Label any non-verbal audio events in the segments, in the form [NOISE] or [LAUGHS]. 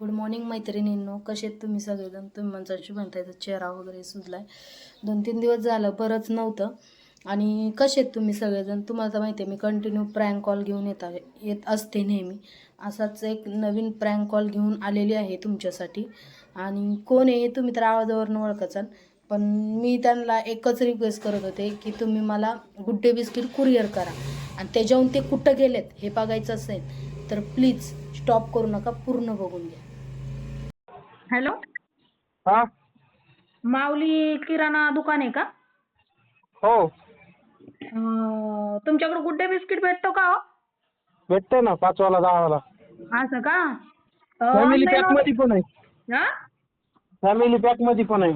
Good morning मैत्रिणींनो. कसे आहेत तुम्ही सगळेजण? तुम्ही म्हणता म्हणताय चेहरा वगैरे सुजलाय. दोन तीन दिवस झालं बरंच नव्हतं. आणि कसे आहेत तुम्ही सगळेजण? तुम्हाला तर माहिती आहे मी कंटिन्यू प्रँक कॉल घेऊन येत येत असते नेहमी. असाच एक नवीन प्रँक कॉल घेऊन आलेली आहे तुमच्यासाठी. आणि कोण आहे तुम्ही तर आवाजावरून ओळखाचाल. पण मी त्यांना एकच रिक्वेस्ट करत होते की तुम्ही मला गुड डे बिस्किट कुरिअर करा. आणि त्याच्याहून ते कुठं गेलेत हे बघायचं असेल तर प्लीज स्टॉप करू नका पूर्ण बघून घ्या. हॅलो? हा? माऊली किराणा दुकान आहे का? हो. अं, तुमच्याकडे गुड डे बिस्किट भेटतो का हो? भेटते ना पाचवाला दहावाला. असं का? अं, फॅमिली online पॅकमध्ये पण आहे. हा? फॅमिली पॅकमध्ये पण आहे.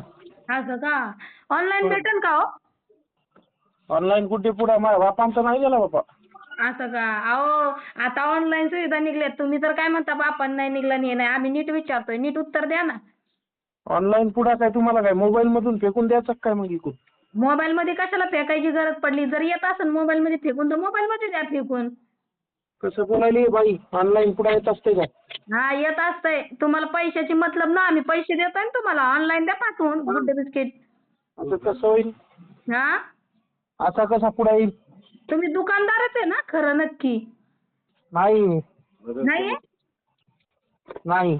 असं का? ऑनलाईन भेटेल का हो? ऑनलाईन कुठे पुढे? माझ्या बापांचा नाही गेला बापा. असं का? अहो आता ऑनलाईन सुविधा निघल्यात तुम्ही तर काय म्हणता बापान नाही निघला नाही हे नाही. आम्ही नीट विचारतोय. नीट उत्तर द्या ना. ऑनलाईन पुढे काय तुम्हाला काय? मोबाईल मधून फेकून द्यायचं काय मग इकून मोबाईल मध्ये कशाला फेकायची गरज पडली? जर येत असेल मोबाईल मध्ये फेकून तर मोबाईल मध्ये द्या फेकून कसं बोलायली बाई? ऑनलाईन पुढे येत असते का? हा येत असतंय. तुम्हाला पैशाची मतलब ना आम्ही पैसे देतोय ना तुम्हाला. ऑनलाईन द्या पाठवून गुड बिस्किट असं कसं होईल? हा? असा कसा पुढे येईल? तुम्ही दुकानदारच आहे ना? खरं नक्की. नाही. नाही नाही.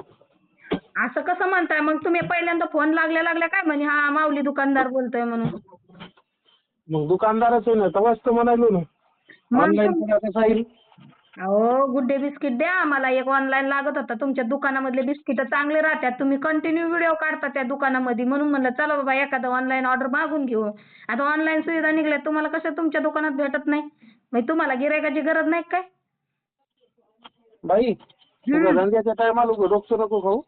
असं कसं म्हणताय? मग तुम्ही पहिल्यांदा फोन लागल्या लागल्या काय म्हणे हा माऊली दुकानदार बोलतोय म्हणून. मग दुकानदारच आहे ना तेव्हाच तर म्हणालो ना. मग ऑनलाईन तुम- कसा येईल अहो गुड डे बिस्किट द्या. मला एक ऑनलाईन लागत होता. तुमच्या दुकानामधले बिस्किट चांगले राहतात. तुम्ही कंटिन्यू व्हिडिओ काढता त्या दुकानामध्ये. म्हणून म्हणलं चला बाबा एखादं ऑनलाईन ऑर्डर मागून घेऊ. आता ऑनलाईन सुविधा निघल्या तुम्हाला कसं तुमच्या दुकानात भेटत नाही? मग तुम्हाला गिरायकाची गरज नाही काय? बाई तुझ्या धंद्याच्या टायमाला रोखचं नको खाऊ.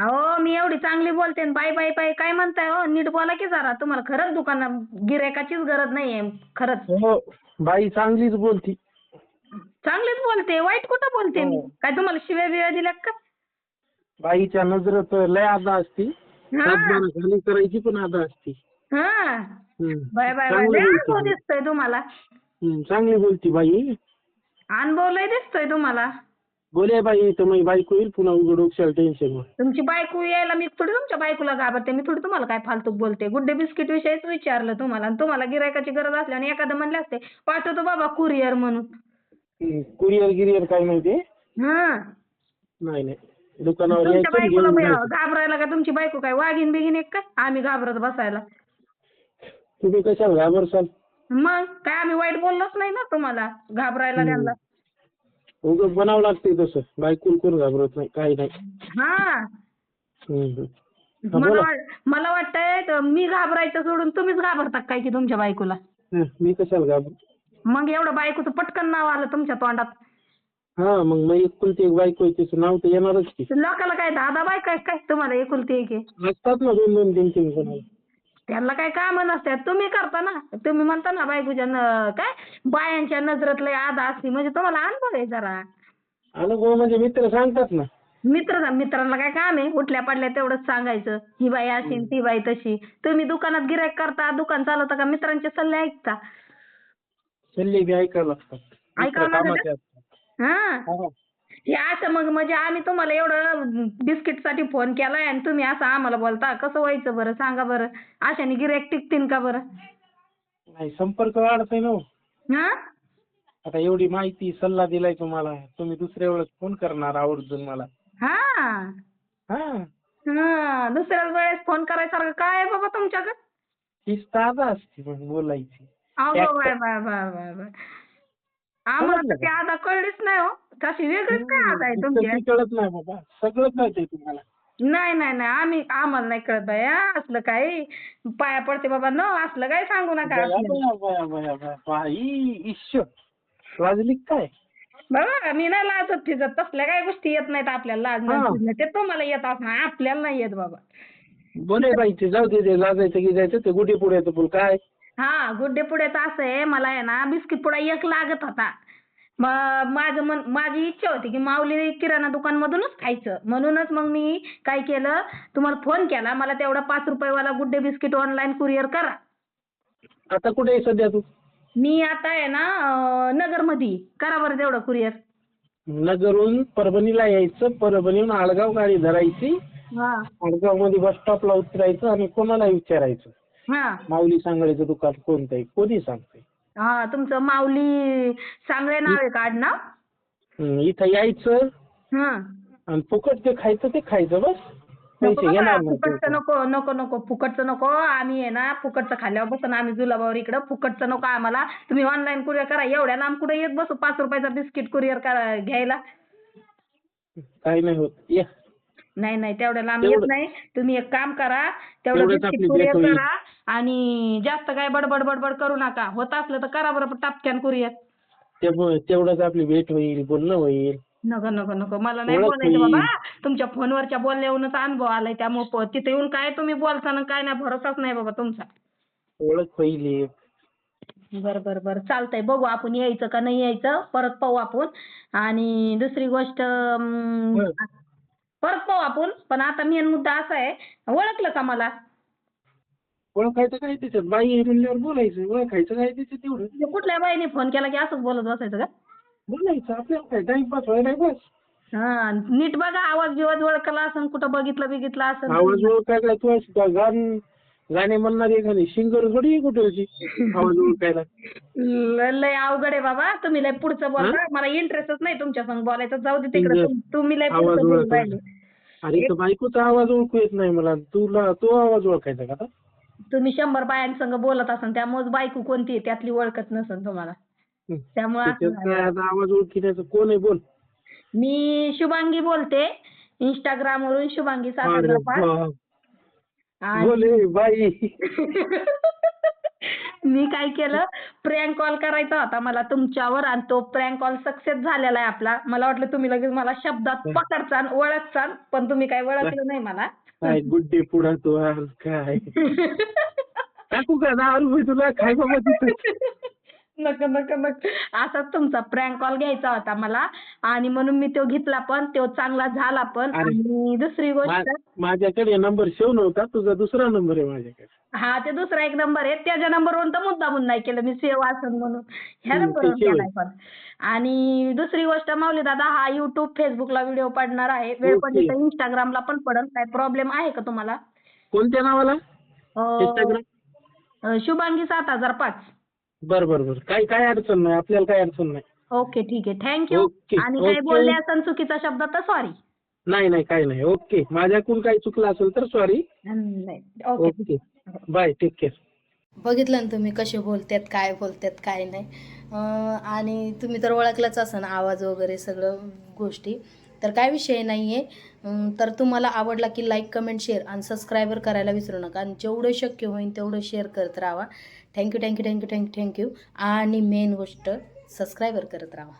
अहो मी एवढी चांगली बोलते आणि बाय बाय बाय काय म्हणताय हो? नीट बोला की जरा. तुम्हाला खरंच दुकानात गिरायकाचीच गरज नाहीये खरंच. हो बाई चांगलीच बोलती. चांगलीच बोलते वाईट कुठं बोलते मी? हो. काय तुम्हाला शिव्या बिव्या दिल्या का? बाईच्या नजरेत लय आदा असती. हा. सातबारा खाली करायची पण आदा असती. हा. हम्म. Bye bye bye. चांगली लय अनुभव बोलती दिसतोय तुम्हाला. हम्म, चांगली बोलती बाई. अनुभव लय दिसतोय तुम्हाला. बोले बाई तर माझी बायको येईल पुन्हा उघड डोक्याला टेन्शन तुमची बायको यायला मी थोडी तुमच्या बायकोला घाबरते. मी थोडी तुम्हाला काय फालतू बोलते. गुड्डे बिस्किट विषयीच विचारलं तुम्हाला. आणि तुम्हाला गिरायकाची गरज असली आणि एखादं म्हणले असते पाठवतो बाबा कुरिअर म्हणून. कुरिअर गिरियर काय माहिती? हा. नाही नाही. दुकानावर तुमच्या यायचं बायकोला घेऊन बी जायचं. घाबरायला का तुमची बायको काय? वाघीन बिगीन एक काय? आम्ही घाबरत बसायला. तुम्ही कशाला घाबरसाल? मग? काय आम्ही वाईट बोललोच नाही ना तुम्हाला? घाबरायला त्यांना. उगं बनावं लागते तसं. बायकोला कोण घाबरत नाही काही नाही. हा. हम्म, हम्म. हा, मला बोला. वाट- मला वाटतंय तर मी घाबरायचं सोडून तुम्हीच घाबरता काय की तुमच्या बायकोला? हं, मी कशाला घाबर मग एवढं बायकोचं पटकन नाव आलं तुमच्या तोंडात. हा मग मग एकुलती एक बायको आहे तिचं नाव तर येणारच की. लोकाला काय दहा बायका आहेत काय तुम्हाला एकुलती एक आहे. असतात ना दोन दोन तीन तीन कोणाला त्यांना काय काम नसतात तुम्ही करता ना. तुम्ही म्हणता ना बायकोच्या न- काय? बायांच्या नजरेत लय आधा असते म्हणजे तुम्हाला अनुभव आहे जरा. अनुभव म्हणजे मित्र सांगतात ना. मित्र मित्रांना काय काम आहे? उठल्या पडल्या तेवढंच सांगायचं. ही बाई अशी ती बाई तशी. तुम्ही दुकानात गिराईक करता दुकान चालवता का? मित्रांचे सल्ले ऐकता. सल्ले बी ऐकायला लागतात. ऐकावं लागतं हा. हा. हे असं मग म्हणजे आम्ही तुम्हाला एवढं बिस्किटसाठी फोन केलाय आणि तुम्ही असं आम्हाला बोलता. कसं व्हायचं बरं? सांगा बरं. अशाने गिराईक टिकतील का बरं? नाही संपर्क वाढतोय ना हो. हा? आता एवढी माहिती सल्ला दिलाय तुम्हाला. तुम्ही दुसऱ्या वेळेस फोन करणार आवर्जून मला. हा? हा. हा. दुसऱ्या वेळेस फोन करायसारखं काय आहे बाबा तुमच्याकडे? हीच ताजा असते मग बोलायची. अगो. Bye bye bye bye bye. आम्हाला समजलं ती आता कळलीच नाही हो. तशी वेगळीच काय आता आहे तुमची? इतकं कळत नाही बाबा. सगळं कळतंय तुम्हाला. नाही नाही नाही. आम्ही आम्हाला नाही कळत बाई हा, असलं काय पाया पडते बाबा. न असलं काय सांगू नका. बया आपल्याला. बया बया बया बया. बाई ईश्वर. वाजली काय? बघा मी नाही लाजत फिजत. तसल्या काही गोष्टी येत नाहीत आपल्याला. लाजणं हा. फिरणं. ते तुम्हाला येत असणार. आपल्याला नाही येत बाबा. बोले बाई ते जाऊ दे ते लाजायचं की जायचं ते गुढी पुढे येतं बोल. काय? हा गुड्डे पुढेच असं आहे मला आहे ना बिस्किट पुडा एक लागत होता. मग माझं मन माझी इच्छा होती की माऊली किराणा दुकान मधूनच खायचं. म्हणूनच मग मी काय केलं तुम्हाला फोन केला मला तेवढा पाच रुपयेवाला गुड्डे बिस्किट ऑनलाईन कुरिअर करा. आता कुठे आहे सध्या तू? मी आता आहे ना अं, नगरमध्ये. करा बरं तेवढं कुरिअर नगरहून परभणीला यायचं परभणीहून आळगाव गाडी धरायची. हा. आळगावमध्ये बस स्टॉपला उतरायचं आणि कोणाला विचारायचं? हा. माऊली सांगळेचं दुकान कोणतं आहे कोणी सांगते हा तुमचं माऊली सांगळे नाव आहे का आडनाव? हं, इथं यायचं. हा. आणि फुकट ते खायचं ते खायचं बस. नको पैसे बाबा, घेणार नाही फुकटचं नको नको नको फुकटचं नको. आम्ही आहे ना फुकटचं खाल्ल्यावर बसून आम्ही जुलाबावर इकडं. फुकटचं नको आम्हाला. तुम्ही ऑनलाईन कुरिअर करा. एवढ्या लांब कुठे येत बसू? पाच रुपयाचा बिस्किट कुरिअर करा घ्यायला. काही नाही होत. या. नाही नाही तेवढ्या लांब येत तेवढं- नाही. तुम्ही एक काम करा तेवढं तेवढंच बिस्किट कुरिअर. करा आणि जास्त काय बडबड बडबड करू नका. होत असलं तर करा बरं टापक्यान कुरिअर त्यामुळे तेवढंच आपली भेट होईल बोलणं होईल. नको नको नको. मला नाही ओळख बोलायचं होईल. बाबा. तुमच्या फोनवरच्या बोलण्यावरूनच अनुभव आलाय. त्यामुळे प- तिथे येऊन काय तुम्ही बोलताना काय नाही भरोसाच नाही बाबा तुमचा. ओळख होईल. एक. बर बर बर. चालतंय. बघू आपण यायचं का नाही यायचं. परत पाहू आपण. आणि दुसरी गोष्ट अं, बरं. परत पाहू आपण. पण आता मेन मुद्दा असा आहे ओळखलं का मला? ओळखायचं काय त्याच्यात? बाई आहे म्हणल्यावर बोलायचं. ओळखायचं काय त्याच्यात तेवढं? म्हणजे कुठल्या बाईने फोन केला की असंच बोलत बसायचं का? बोलायचं. आपल्याला काय टाइमपास व्हायला बस. हा नीट बघा. आवाज बिवाज ओळखला असेल कुठं बघितलं बिगितलं असेल आवाज ओळखायला तू अशी का गाण गाणे म्हणणारी एखादी सिंगर थोडी आहे कुठे आवाज ओळखायला. ल- लय अवघड आहे बाबा. तुम्ही लय पुढचं बोलता. मला इंटरेस्टच नाही तुमच्या संग बोलायचं. जाऊ दे तिकडे. तुम- तुम्ही लय आवाज पुढचं बोलून राहिले. अरे तर बायकोचा आवाज ओळखू येत नाही मला तुला तो आवाज ओळखायचा का आता? तुम्ही शंभर बायांसंग बोलत असाल त्यामुळे बायको कोणती आहे त्यातली ओळखत नसेल तुम्हाला. त्यामुळे असं त्याच्यात काय झालं. आता आवाज ओळखीण्याचं कोण आहे बोल मी शुभांगी बोलते इंस्टाग्राम वरून शुभांगी अरे सातारपार बा. आणि बोल बाई [LAUGHS] मी काय केलं? प्रँक कॉल करायचा होता मला तुमच्यावर आणि तो प्रँक कॉल सक्सेस झालेला आहे आपला. मला वाटलं तुम्ही लगेच मला शब्दात पकडचाल ओळखचाल पण तुम्ही काय ओळखलं नाही मला. काय पुढा तू आज काय? [LAUGHS] टाकू का दहा रुपये तुला? खाय बाबा नको नको नको. असाच तुमचा प्रँक कॉल घ्यायचा होता मला. आणि म्हणून मी तो घेतला पण तो चांगला झाला पण. अरे. आणि दुसरी गोष्ट मा- माझ्याकडे नंबर सेव नव्हता तुझा दुसरा नंबर आहे माझ्याकडे. हा ते दुसरा एक नंबर आहे. त्याच्या नंबरवरून तर मुद्दामून नाही केलं. मी सेव असन म्हणून. ह्या हम्म, नंबरवर ते save केलाय पण. आणि दुसरी गोष्ट माऊली दादा हा युट्यूब फेसबुकला व्हिडिओ पडणार आहे. वेळ पडली तर इंस्टाग्रामला पण पडल. काय प्रॉब्लेम आहे का तुम्हाला? कोणत्या नावाला? अं, इंस्टाग्राम अं, शुभांगी सात हजार पाच. बर बर बर. काही काय अडचण नाही. आपल्याला काय अडचण नाही. ओके ठीक आहे. थँक्यू ओके, आणि काही ओके. बोलले असेल चुकीचा शब्द तर सॉरी नाही नाही काही नाही. ओके. माझ्याकडून काही चुकलं असेल तर सॉरी नाही. Okay okay. Bye take care बघितलं ना तुम्ही कसे बोलतात काय बोलतात काय नाही. अं, आणि तुम्ही तर ओळखलंच असन आवाज वगैरे सगळं गोष्टी. तर काय विषय नाही आहे तर तुम्हाला आवडला की लाईक कमेंट शेअर आणि सबस्क्रायबर करायला विसरू नका. आणि जेवढं शक्य होईल तेवढं शेअर करत राहा. Thank you thank you thank you thank you thank you आणि मेन गोष्ट सबस्क्रायबर करत राहा.